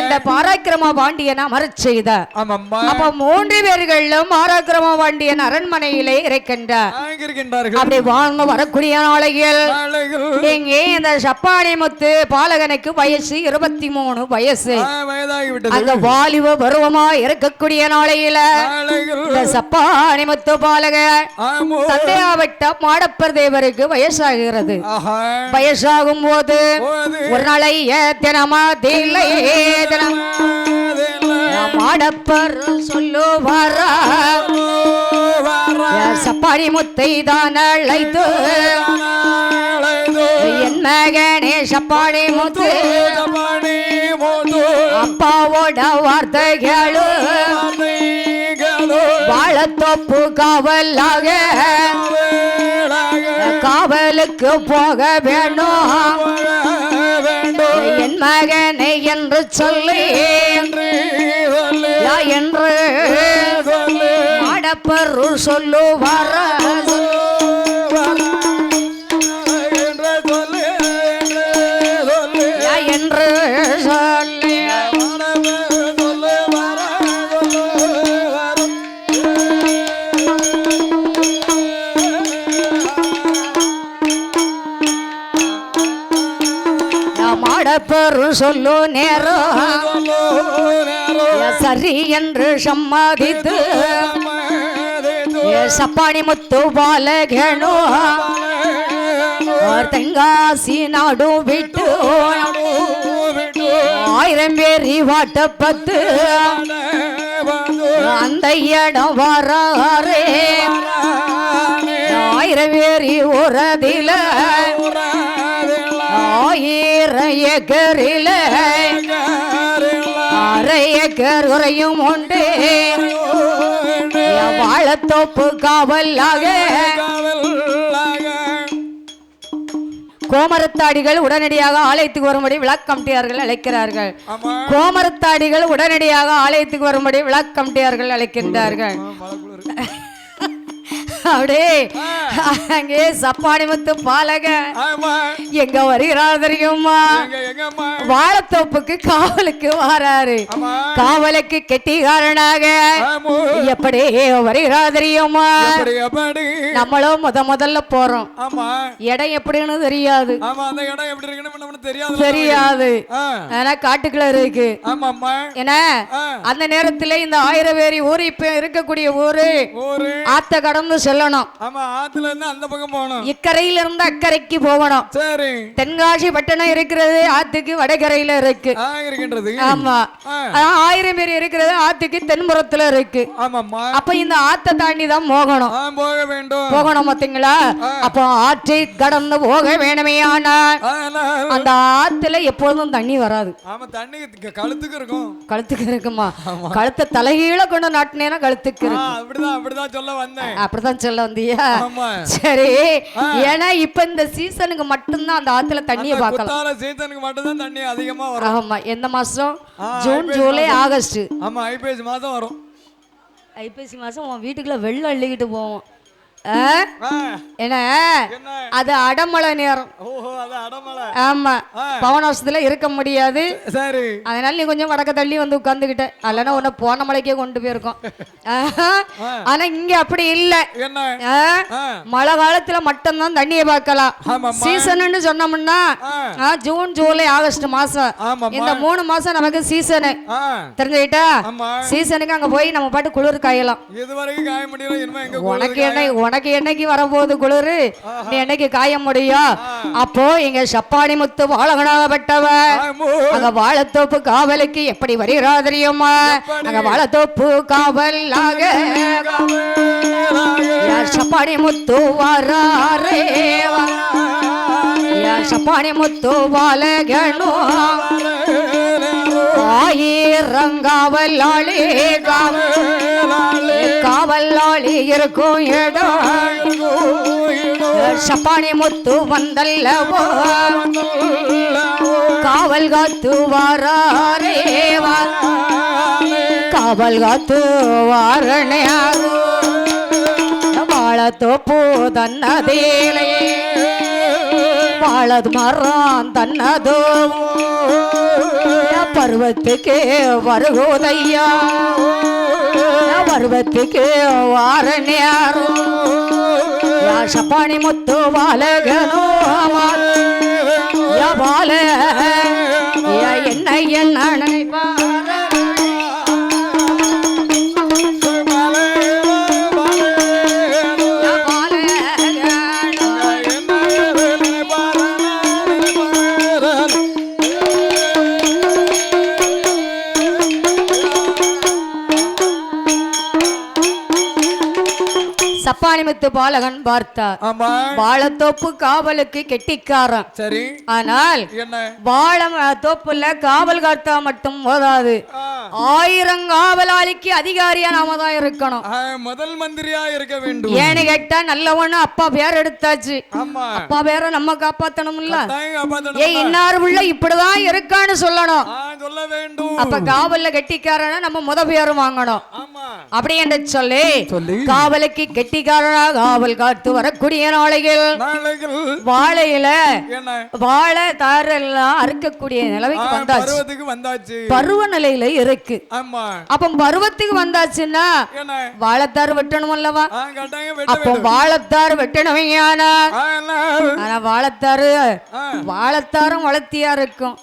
இந்த பாராக்கிரம பாண்டியன் அமரச் செய்த. ஆமாம்மா. அப்ப மூன்று பேர்களும் பாராக்கிரம பாண்டியன் அரண்மனையிலே இருக்கின்றார் அங்க இருக்கின்றார்கள். அப்படி வாழ்ந்து வரக்கூடிய நாளையில் நாளைகள் இங்கே இந்த சப்பானி முத்து பாலகனுக்கு வயசு இருபத்தி மூணு வயசு அந்த வாலிப பருவமா இருக்கக்கூடிய நாளையில இந்த சப்பானி முத்து பாலக மாடப்பர் வயசாகிறது. வயசாகும் போது போது. ஒரு நாளை தினமா தில்லை தினம் மாடப்பர் சொல்லுவாரா? சப்பானி முத்தை தான் அழைத்து? என் மகனே சப்பானி முத்து. அப்பாவோட வார்த்தைகளு வாழத்தொப்பு காவலாக. காவலுக்கு போக வேணும். மகனை என்று சொல்லி. என்று மாடப்பரு சொல்லுவார? யா சொல்லு நேரம் சரி என்று சம்மதித்து. சப்பாணி முத்து பாலகேணோ. தெங்காசி நாடு விட்டு. ஆயிரம் பேரி வாட்ட பத்து. அந்த இடம் வராரே. ஆயிரம் பேரி உறதில ஆயிரம் ஏக்கரில உரையும் உண்டு. வாழத்தோப்பு காவலாக கோமரத்தாடிகள் உடனடியாக ஆலயத்துக்கு வரும்படி விளக்கம்டியார்கள் அழைக்கிறார்கள். கோமரத்தாடிகள் உடனடியாக ஆலயத்துக்கு வரும்படி விளக்கம்டியார்கள் அழைக்கின்றார்கள். அப்படியே அங்கே சப்பானி முத்து பாலக. எங்க வருகிறார் தெரியுமா? வாழத்தோப்புக்கு காவலுக்கு வாராரு. காவலுக்கு கெட்டிக்காரனாக ஆமோ. எப்படி வருகிறார் தெரியுமா? நம்மளும் முத முதல்ல போறோம். இடம் எப்படின்னு தெரியாது. தெரியாது. ஆனா காட்டுக்குள்ள இருக்கு. ஏன்னா அந்த நேரத்துல இந்த ஆயிரம் பேரி ஊர் இப்ப இருக்கக்கூடிய ஊரு. ஆத்த கடந்து செல்லணும். ஆமா ஆத்துல இருந்து அந்த பக்கம் போகணும். இக்கரையில இருந்து அக்கறைக்கு போகணும். சரி. தென்காசி பட்டணம் இருக்கிறது ஆத்துக்கு வடகரையில இருக்கு. இருக்கின்றது ஆமா. ஆயிரம் பேர் இருக்கிறது ஆத்துக்கு தென்புறத்துல இருக்கு. ஆமாம்மா. அப்ப இந்த ஆத்தை தாண்டி தான் போகணும் போக வேண்டும். போகணும் பாத்தீங்களா? அப்போ ஆற்றை கடந்து போக வேணுமே ஆனா அந்த ஆத்துல எப்பொழுதும் தண்ணி வராது. ஆமா தண்ணி கழுத்துக்கு இருக்கும். கழுத்துக்கு இருக்குமா? கழுத்தை தலைகீழ கொண்டு நாட்டினேன்னா கழுத்துக்கு அப்படிதான் அப்படிதான் சொல்ல வந்தேன். அப்படிதான் சொல்ல வந்தியா சரி. ஏன்னா இப்ப இந்த சீசனுக்கு மட்டும்தான் அந்த ஆத்துல தண்ணிய பார்க்கலாம். சீசனுக்கு மட்டும்தான் தண்ணி அதிகமா வரும். ஆமா. எந்த மாசம்? June July. ஆகஸ்ட் ஆமா ஐப்பசி மாதம் வரும். ஐப்பசி மாசம் உன் வீட்டுக்குள்ள வெள்ளம் அள்ளிக்கிட்டு போவோம். அது அடமழை நேரம். ஆமா. பவனாசத்துல இருக்க முடியாது. அதனால நீ கொஞ்சம் வடக்க தள்ளி வந்து உட்காந்துக்கிட்ட அல்லனா உன்னை போன மலைக்கே கொண்டு போயிருக்கோம். ஆனா இங்க அப்படி இல்ல. மழை காலத்துல மட்டும்தான் தண்ணியை பார்க்கலாம். சீசன்னு சொன்னோம்னா ஜூன் ஜூலை ஆகஸ்ட் மாசம். இந்த மூணு மாசம் நமக்கு சீசனு. தெரிஞ்சுக்கிட்டா? சீசனுக்கு அங்க போய் நம்ம பாட்டு குளிர் காயலாம். உனக்கு என்ன உனக்கு என்னைக்கு வரப்போகுது குளிர்? நீ என்னைக்கு காய முடியும்? அப்போ இங்க சப்பானி முத்து வாழகனாகப்பட்டவ அங்க வாழத்தோப்பு காவலுக்கு எப்படி வருகிறா தெரியுமா? அங்க வாழத்தோப்பு காவலாக. யார் சப்பானி முத்து வாராரே? வா. யார் சப்பானி முத்து வாழகனோ? ஆயிரங்காவலாளி காவல் காவலாளி இருக்கும் இடம். சப்பானி முத்து வந்தல்லவோ? காவல் காத்து வாரே காவல் காத்து வாரணே வாழத்தோப்பு தன்னதேலே வாழது மரம் தன்னதோ. பருவத்துக்கு வருகோதையா? பருவத்துக்கு வார நேரம் முத்து பாலகனோ பால? என்ன என்ன சப்பானிமுத்து பாலகன் பார்த்தார். வாழத்தோப்பு காவலுக்கு கெட்டிக்காரன். சரி. ஆனால் வாழ தோப்புல காவல் காத்தா மட்டும் போதாது. ஆயிரம் காவலாளிக்கு அதிகாரியா நாம தான் இருக்கணும். முதல் மந்திரியா இருக்க வேண்டும். ஏன்னு கேட்டா நல்லவனு அப்பா பேர் எடுத்தாச்சு. அப்பா பேரை நம்ம காப்பாத்தணும்ல. ஏய் இன்னார் உள்ள இப்படிதான் இருக்கான்னு சொல்லணும். சொல்ல வேண்டும். அப்ப காவல்ல கெட்டிக்காரனா நம்ம முத பேரும் வாங்கணும். அப்படி என்று சொல்லி. காவலுக்கு கெட்டிக்காரனா காவல் காத்து வரக்கூடிய நாளைகள். வாழையில வாழை தாரெல்லாம் அறுக்கக்கூடிய நிலைமைக்கு வந்தாச்சு. வந்தாச்சு. பருவ நிலையில இருக்கு. அப்ப பருவத்துக்கு வந்தாச்சுன்னா வாழைத்தார் வெட்டணும் அல்லவா? அப்போ வாழைத்தார் என்ன? ஆனா வாழைத்தாரு வாழைத்தாரும் வளர்த்தியா இருக்கும்.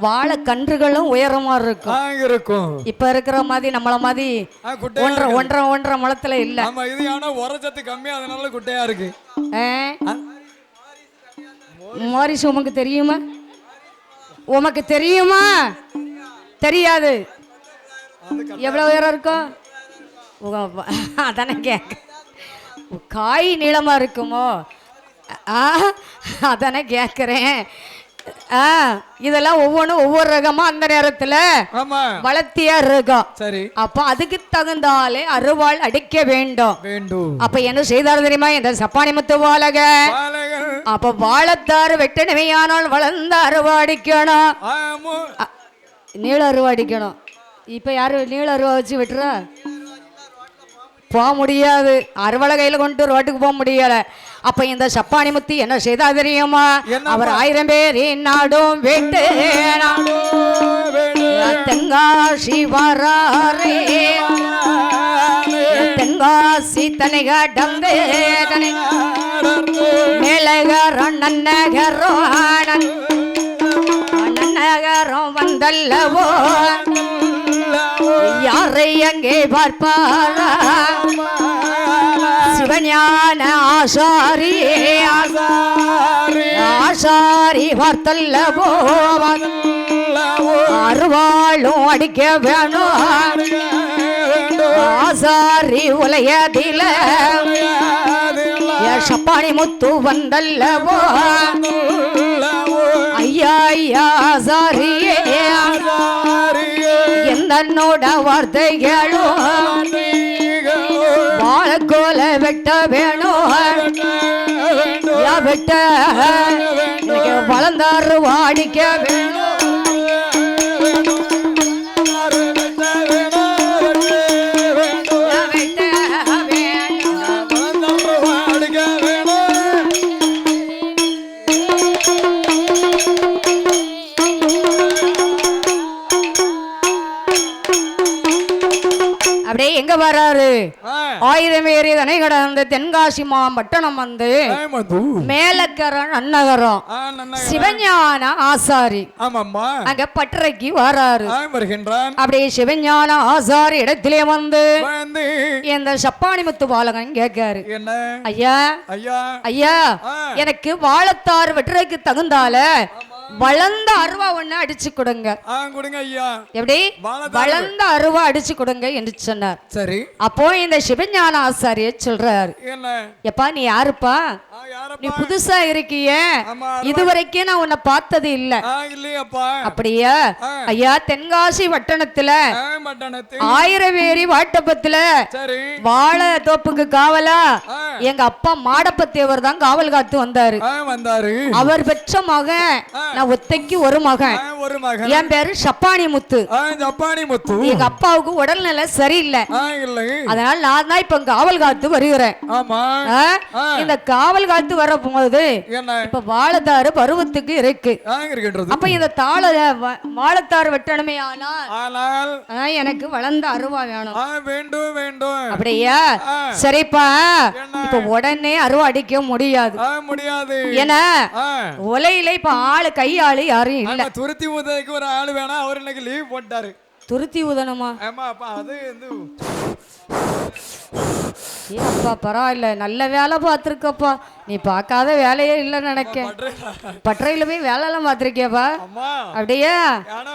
வாழை கன்றுகளும் உயரமா இருக்கும். இருக்கும். இப்ப இருக்கிற மாதிரி நம்மள மாதிரி ஒன்றரை ஒன்றரை ஒன்றரை முளத்துல இல்ல. ஆமா கம்மியா அதனால குட்டையா இருக்கு. ஆ? மாரிஸ் உமக்கு தெரியுமா? உமக்கு தெரியுமா? தெரியாது. எவ்வளவு உயரம் இருக்கும் உங்க அதானே கேட்க காய் நீளமா இருக்குமோ? ஆ அதானே கேட்குறேன் இதெல்லாம் ஒவ்வொன்றும் ஒவ்வொரு ரகமா அந்த நேரத்துல வளர்த்தியா இருக்கும் சரி. அப்போ அதுக்கு தகுந்தாலே அருவாள் அடிக்க வேண்டும். வேண்டும். அப்ப என்ன செய்தார் தெரியுமா? இந்த சப்பானி முத்து வாழக. அப்ப வாழத்தாறு வெட்டணுமையானால் வளர்ந்த அருவா அடிக்கணும். நீள அருவா அடிக்கணும். இப்ப யாரு நீள அருவா வச்சு வெட்டுறா? போக முடியாது. அறுவலை கையில கொண்டு ரோட்டுக்கு போக முடியல. அப்ப இந்த சப்பானி முத்தி என்ன செய்தா தெரியுமா? அவர் ஆயிரம் பேர் நாடும் வெட்டு தென்காசி வராரே. தென்காசி தனிகடம் தனி மேலகரம் நன்னகரம் நன்னகரம் வந்தல்லவோ. யாரை அங்கே பார்ப்பாரா? சிவஞான ஆசாரி. ஆசாரி. பார்த்தல்லவோ அருவாளும் அடிக்க வேணும். ஆசாரி உலையதில. ஏ சப்பானி முத்து வந்தல்லவோ. ஐயா ஐயா ஆசாரியே. எந்தன்னோட வார்த்தைகளும். வெட்ட வேணும் வெட்ட வளர்ந்தாரு வாடிக்க வேணும் ஆயிரம் ஏறி தனை கடந்து தென்காசி மாம்பட்டணம் வந்து மேலக்கரம் அன்னகரம். சிவஞான ஆசாரி. அங்க பட்டறைக்கு வராரு. அப்படியே சிவஞான ஆசாரி இடத்திலே வந்து இந்த சப்பானி முத்து பாலகன் கேட்காரு. என்ன? ஐயா. ஐயா. ஐயா. எனக்கு வாழைத்தார் வெட்டுறதுக்கு தகுந்தால வளர்ந்த அருவா ஒண்ணு அடிச்சு கொடுங்க. கொடுங்க ஐயா. எப்படி? வளர்ந்த அருவா அடிச்சு கொடுங்க என்று சொன்னார். சரி. அப்போ இந்த சிவஞான ஆசாரிய சொல்றாரு எப்பா நீ யாருப்பா? நீ புதுசா இருக்கியே. இதுவரைக்கும் நான் உன்னை பார்த்தது இல்ல. அப்படியா. ஐயா தென்காசி வட்டணத்துல ஆ மட்டணத்து ஆயிரம் வேரி வாட்டப்பத்துல வாழை தோப்புக்கு காவலா? எங்க அப்பா மாடப்பத்தேவர் தான் காவல் காத்து வந்தாரு. அவர் பெற்ற மகன். நான் ஒத்தைக்கு ஒரு மகன். ஒரு மகன். என் பேரு சப்பானி முத்து. ஆ, ஜப்பானி முத்து. எங்க அப்பாவுக்கு உடல்நிலை சரியில்லை. அதனால நான் தான் இப்ப காவல் காத்து வருகிறேன். இந்த காவல் காத்து வர போது இப்ப வாழைத்தாறு பருவத்துக்கு இருக்கு. அப்ப இந்த தாள வாழைத்தாறு வெட்டணுமே ஆனால் எனக்கு வளர்ந்த அருவா வேணும். வேண்டும் வேண்டும். அப்படியா. சரிப்பா? இப்ப உடனே அருவா அடிக்க முடியாது. முடியாது. ஏன்னா. உலையில இப்ப ஆளு கை ஆளு யாரும் இல்ல. துருத்தி ஊதுறதுக்கு ஒரு ஆள் வேணா அவர் இன்னைக்கு லீவ் போட்டாரு. துருத்தி உதணுமா ஆமா அப்பா அது வந்து ஏ அப்பா பரவாயில்ல நல்ல வேலை பார்த்துருக்கப்பா. நீ பார்க்காத வேலையே இல்லைன்னு நினைக்க பட்டறையில போய் வேலையெல்லாம் பார்த்துருக்கியாப்பா? அம்மா அப்படியா? ஆனா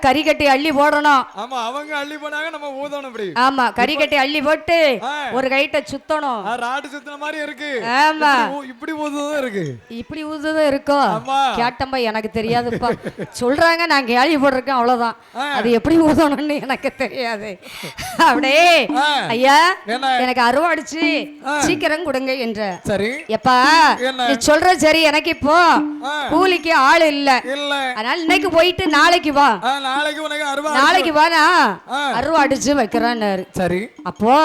கறி கட்டி அள்ளி போடணும். ஆமா அவங்க அள்ளி போனாங்க நம்ம ஊதணும் இப்படி. ஆமா கறி கட்டி அள்ளி போட்டு. ஒரு கைட்ட சுத்தணும். ராடு சுத்தின மாதிரி இருக்கு. ஆமா. இப்படி ஊ- இப்படி ஊதுதான் இருக்கு. இப்படி ஊதுதான் இருக்கும். கேட்டம்பா எனக்கு தெரியாதுப்பா. சொல்றாங்க நான் கேள்விப்பட்டிருக்கேன் அவ்வளவுதான். அது எப்படி ஊதணும்னு எனக்கு தெரியாது. அப்படியே. ஐயா எனக்கு அருவாடிச்சு சீக்கிரம் கொடுங்க என்ற. சரி. எப்பா? நீ சொல்ற சரி எனக்கு இப்போ. கூலிக்கு ஆள் இல்ல. அதனால இன்னைக்கு போயிட்டு நாளைக்கு வா. நாளைக்கு உனக்கு அருவா நாளைக்கு. அருவாடிச்சு வைக்கிறேன்னாரு. சரி. அப்போ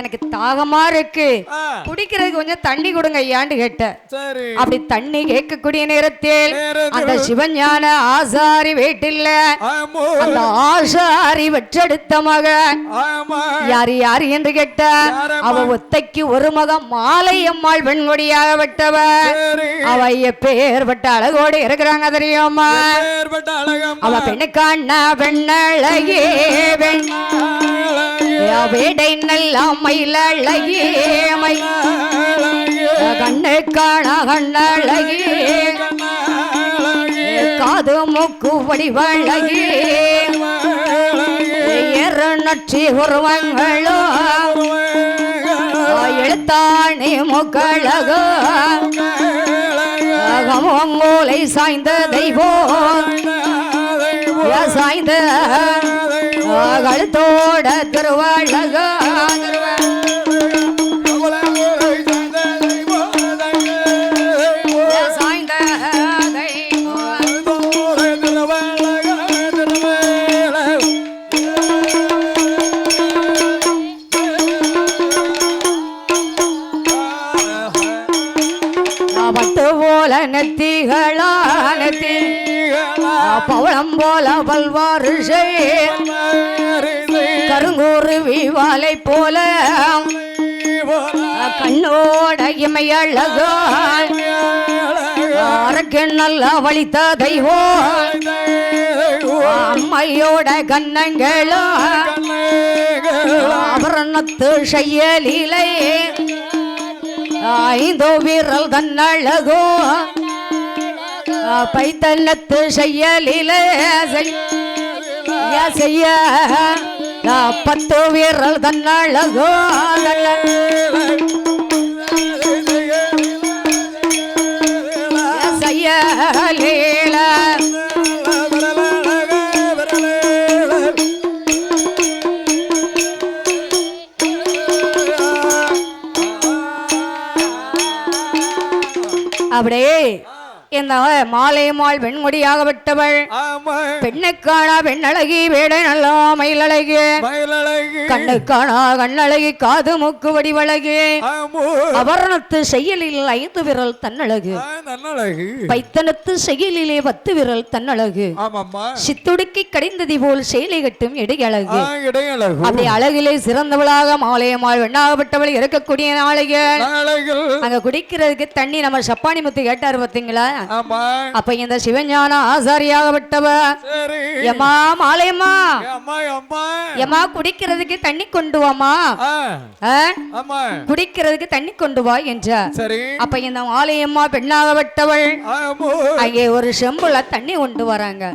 எனக்கு தாகமா இருக்கு. குடிக்கிறதுக்கு கொஞ்சம் தண்ணி கொடுங்க ஐயான்னு கேட்டேன். சரி. அப்படி தண்ணி கேட்கக்கூடிய நேரத்தில் அந்த சிவஞான ஆசாரி வீட்டில் அந்த ஆசாரி வெற்றெடுத்த மகன். யார் யார் என்று யாரம்மா? அவ ஒத்தைக்கு ஒரு மகன் மாலையம்மாள் பெண்கொடியாக விட்டவ அவ எப்பேற்பட்ட அழகோடு இருக்கிறாங்க தெரியுமா? அவ பெண்ணுக்கான பெண்ணழகே பெண் வேடை நல்ல மயிலழகே மை கண்ணுக்கான கண்ணழகே காது மூக்கு வடிவழகே ஏறு நற்றி உருவங்களோ எழுத்தாணி முக்களகோ மூலை சாய்ந்த தெய்வம் சாய்ந்த கழுத்தோட திருவழக. போல பல்வாறு கருங்கூறு விவாலை போல கண்ணோட இமையழகோ. அரக்கு நல்ல வழித்த தெய்வோ. அம்மையோட கண்ணங்களோ ஆபரணத்து செய்யலிலை ஐந்தோ வீரல் தன்னழகோ. பைத்தன்னத்து செய்யலிலே செய்ய. பத்து வீரல் தன்னழகோ செய்யலீல. அப்படியே இந்த மாலையம்மாள் வெண்முடியாக விட்டவள். பெண்ணுக்கான பெண்ணழகி வேட நல்லா மயிலழகி. கண்ணுக்கான கண்ணழகி காது மூக்கு வடிவழகி அவரணத்து செயலில் ஐந்து விரல் தன்னழகு. பைத்தனத்து செயலிலே பத்து விரல் தன்னழகு. சித்துடுக்கி கடிந்ததி போல் செயலை கட்டும் இடையழகு. அப்படி அழகிலே சிறந்தவளாக மாலையம்மாள் வெண்ணாகப்பட்டவள் இருக்கக்கூடிய நாளைகள் அங்க குடிக்கிறதுக்கு தண்ணி நம்ம சப்பானி முத்து கேட்டாரு பாத்தீங்களா? ஆமா. அப்ப இந்த சிவஞான ஆசாரியாகப்பட்டவ. சரி. எம்மா மாலையம்மா. எம்மா குடிக்கிறதுக்கு தண்ணி கொண்டு வாமா குடிக்கிறதுக்கு தண்ணி கொண்டு வா என்றார் சரி. அப்ப இந்த மாலையம்மா பெண்ணாகப்பட்டவள். ஆமோ அங்கே ஒரு செம்புல தண்ணி கொண்டு வராங்க.